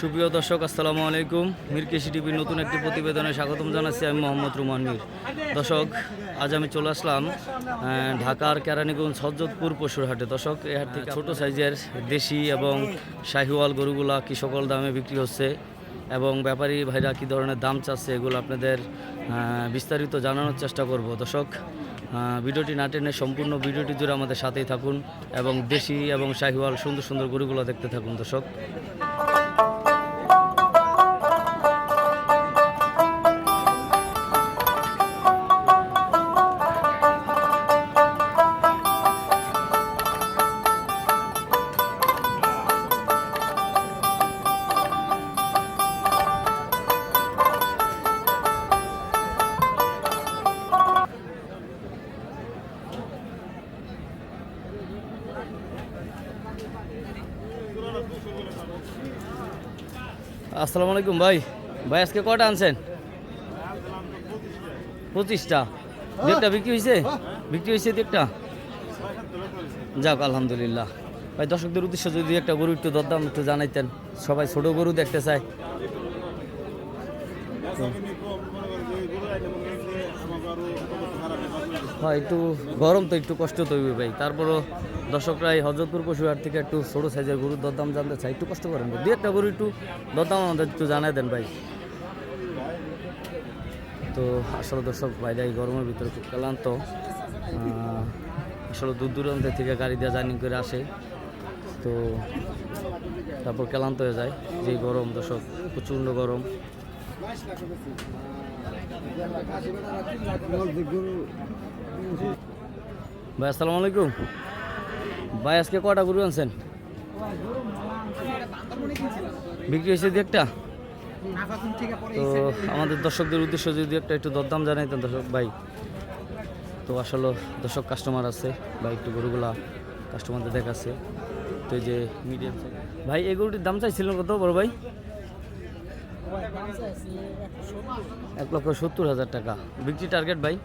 সুপ্রিয় দর্শক, আসসালামু আলাইকুম। মির কৃষি টিভির নতুন একটি প্রতিবেদনে স্বাগতম জানাচ্ছি আমি মোহাম্মদ রুমান মির। দর্শক, আজ আমি চলে আসলাম ঢাকার কেরানীগঞ্জ সজ্জতপুর পশুর হাটে। দর্শক, এই হাট থেকে ছোটো সাইজের দেশি এবং শাহিওয়াল গরুগুলা কি সকল দামে বিক্রি হচ্ছে এবং ব্যাপারী ভাইরা কী ধরনের দাম চাচ্ছে এগুলো আপনাদের বিস্তারিত জানানোর চেষ্টা করব। দর্শক ভিডিওটি না টেনে সম্পূর্ণ ভিডিওটি জুড়ে আমাদের সাথেই থাকুন এবং দেশি এবং শাহিওয়াল সুন্দর সুন্দর গরুগুলো দেখতে থাকুন। দর্শক আসসালামু আলাইকুম ভাই। ভাই, আজকে কটা আনছেন? পঁচিশটা। দেখটা বিক্রি হয়েছে বিক্রি হয়েছে দেখটা যাক, আলহামদুলিল্লাহ। ভাই, দর্শকদের উদ্দেশ্যে যদি একটা গরু একটু দরদাম একটু জানাইতেন, সবাই ছোট গরু দেখতে চায়। হয়, একটু গরম তো একটু কষ্ট তো হইবে ভাই। তারপরও দর্শকরা এই হজরতপুর পশুহাট থেকে একটু ছোট সাইজের গরুর দরদাম জানতে চাই একটু কষ্ট করেন দু একটা গরু একটু দরদাম আমাদের একটু জানাই দেন ভাই। তো আসলে দর্শক, বাইরে এই গরমের ভিতরে খুব ক্লান্ত। আসলে দূর দূরান্ত থেকে গাড়ি দিয়ে জার্নি করে আসে। তো তারপর ক্লান্ত হয়ে যায়, যে গরম দর্শক, প্রচণ্ড গরম। ভাই, আসসালামু আলাইকুম। ভাই, আজকে কটা গরু আনছেন? বিক্রি হয়েছে দু একটা? তো আমাদের দর্শকদের উদ্দেশ্য যদি একটা একটু দরদাম জানাইতেন, দর্শক ভাই। তো আসলে দর্শক কাস্টমার আছে বা একটু গরুগুলা কাস্টমারদের দেখাচ্ছে। তো যে মিডিয়াম ভাই, এই গরুটির দাম চাইছিলেন কত, বড় ভাই? এক লক্ষ সত্তর হাজার টাকা। বিক্রি টার্গেট ভাই?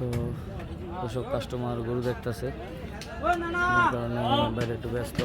তো ওসব কাস্টমার গরু দেখতেছে। কারণে বাইরে একটু ব্যস্ত।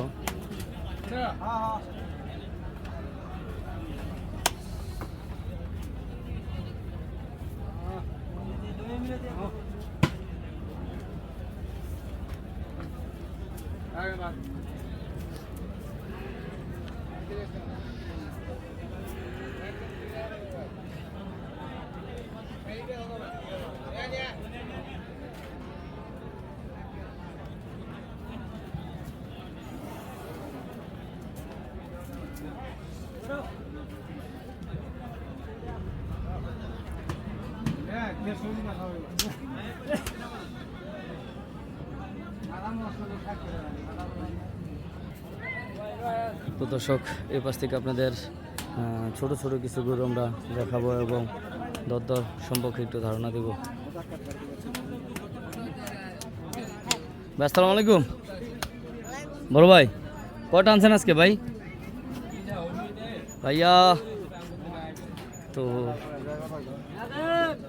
তো দর্শক এই পাশ থেকে আপনাদের ছোট ছোট কিছু গরু আমরা দেখাবো এবং দরদর সম্পর্কে একটু ধারণা দেব। আসসালামু আলাইকুম। বড় ভাই কটা আনছেন আজকে ভাই? ভাইয়া তো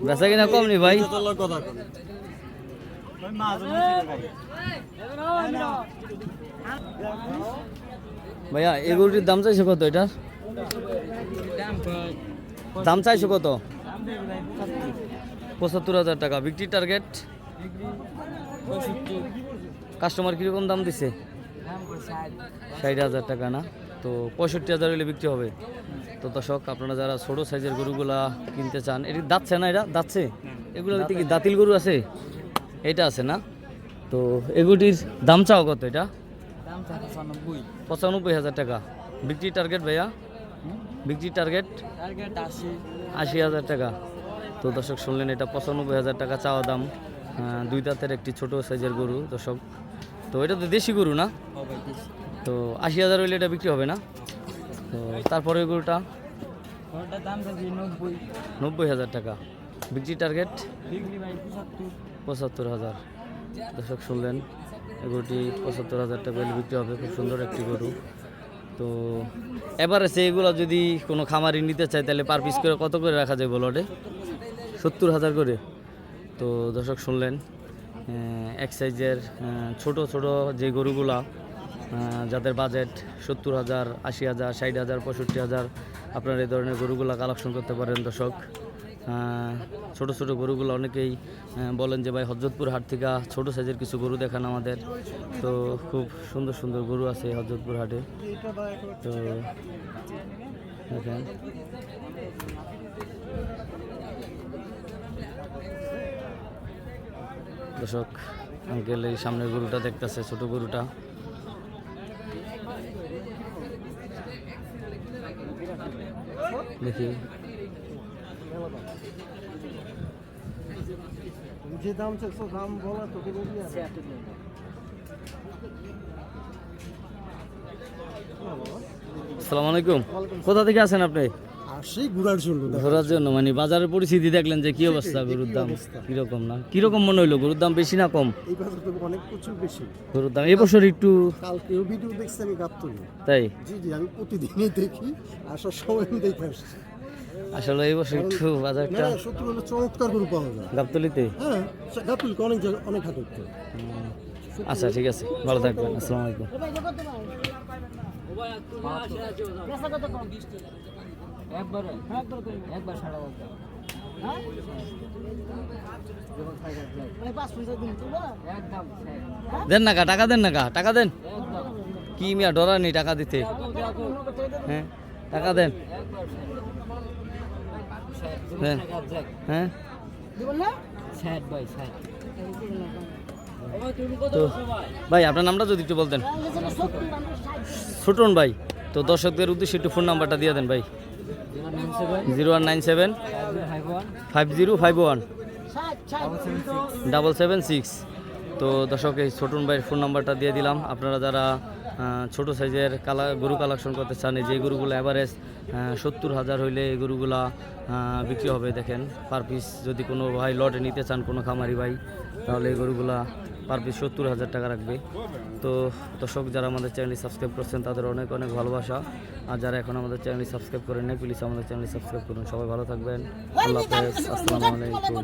বেচা কিনা কম নি ভাই? ভাইয়া, এই দাম চাইছো কত এটার? দাম চাইছো কত? পঁচাত্তর হাজার টাকা। বিক্রি টার্গেট কাস্টমার কীরকম দাম দিছে? ষাট হাজার টাকা না? তো পঁয়ষট্টি হাজার হলে বিক্রি হবে। তো দর্শক আপনারা যারা ছোটো সাইজের গরুগুলা কিনতে চান এটি দাঁতছে না এটা দাঁতছে? এগুলো কি দাঁতিল গরু আছে? এটা আছে না? তো এগুটির দাম চাও কত এটা? পঁচানব্বই। হাজার টাকা। বিক্রি টার্গেট ভাইয়া? বিক্রি টার্গেট আশি। হাজার টাকা। তো দর্শক শুনলেন এটা পঁচানব্বই হাজার টাকা চাওয়া দাম। দুই দাঁতের একটি ছোট সাইজের গরু দর্শক। তো এটা তো দেশি গরু না? তো আশি হাজার হইলে এটা বিক্রি হবে না? তো তারপরে গরুটা? নব্বই। হাজার টাকা। বিক্রি টার্গেট পঁচাত্তর। হাজার। দর্শক শুনলেন গরুটি পঁচাত্তর হাজার টাকা বিক্রি হবে খুব সুন্দর একটি গরু। তো এবারে এগুলো যদি কোনো খামারি নিতে চায় তাহলে পার পিস করে কত করে রাখা যায় বলো সত্তর হাজার করে। তো দর্শক শুনলেন এক সাইজের ছোট ছোট যে গরুগুলা যাদের বাজেট সত্তর হাজার, আশি হাজার, ষাট হাজার, পঁয়ষট্টি হাজার, আপনারা এই ধরনের গরুগুলা কালেকশন করতে পারেন দর্শক। ছোট ছোট গরুগুলো অনেকেই বলেন যে ভাই হজরতপুর হাট থেকে ছোট সাইজের কিছু গরু দেখান আমাদের। তো খুব সুন্দর সুন্দর গরু আছে হজরতপুর হাটে। তো দেখেন। দর্শক আঙ্কেল এই সামনের গরুটা দেখতেছে, ছোট গরুটা। দেখি। যে দাম চাইছো দাম বলা তোকে বলি সালামালাইকুম আসসালামু আলাইকুম। কোথা থেকে আছেন আপনি? আর সেই ঘুরার জন্য ঘোরার জন্য মানে বাজারের পরিস্থিতি দেখলেন যে কি অবস্থা গরুর দাম? কীরকম না? কীরকম মনে হইল গরুর দাম বেশি না কম? এই বাজার তো অনেক প্রচুর বেশি। গরুর দাম এবছর একটু কালকেও ভিডিও দেখছি আমি গাবতলি তাই? জি জি আমি প্রতিদিনই দেখি আসার সময় আমি দেখে আসছি। আসলে এই বছর একটু বাজারটা সত্যি বলে চমৎকার গরু পাওয়া যায়। গাবতলিতে? হ্যাঁ অনেক জায়গায় অনেক হাট হচ্ছে আচ্ছা ঠিক আছে ভালো থাকবেন আসসালামু আলাইকুম। দেন না কা টাকা দেন না কা টাকা দেন। কি মিয়া ডরা নেই টাকা দিতে। হ্যাঁ টাকা দেন। দেন হ্যাঁ। তো ভাই আপনার নামটা যদি একটু বলতেন। ছোটন ভাই তো দর্শকদের উদ্দেশ্যে একটু ফোন নাম্বারটা দিয়ে দেন ভাই। Zero one nine seven five zero five one double seven six তো দর্শক, এই ছোটন ভাইয়ের ফোন নাম্বারটা দিয়ে দিলাম। আপনারা যারা ছোট সাইজের কালা, গরু কালেকশন করতে চান যে গরুগুলো অ্যাভারেজ সত্তর হাজার হইলে এই গরুগুলা বিক্রি হবে। দেখেন পার পিস যদি কোনো ভাই লটে নিতে চান, কোনো খামারি ভাই, তাহলে এই গরুগুলা পার পিস সত্তর হাজার টাকা রাখবে। তো দর্শক, যারা আমাদের চ্যানেলটি সাবস্ক্রাইব করছেন, তাদের অনেক অনেক ভালোবাসা। আর যারা এখন আমাদের চ্যানেলটি সাবস্ক্রাইব করেন নাই প্লিজ আমাদের চ্যানেলটি সাবস্ক্রাইব করুন। সবাই ভালো থাকবেন। আল্লাহ হাফেজ। আসসালামু আলাইকুম।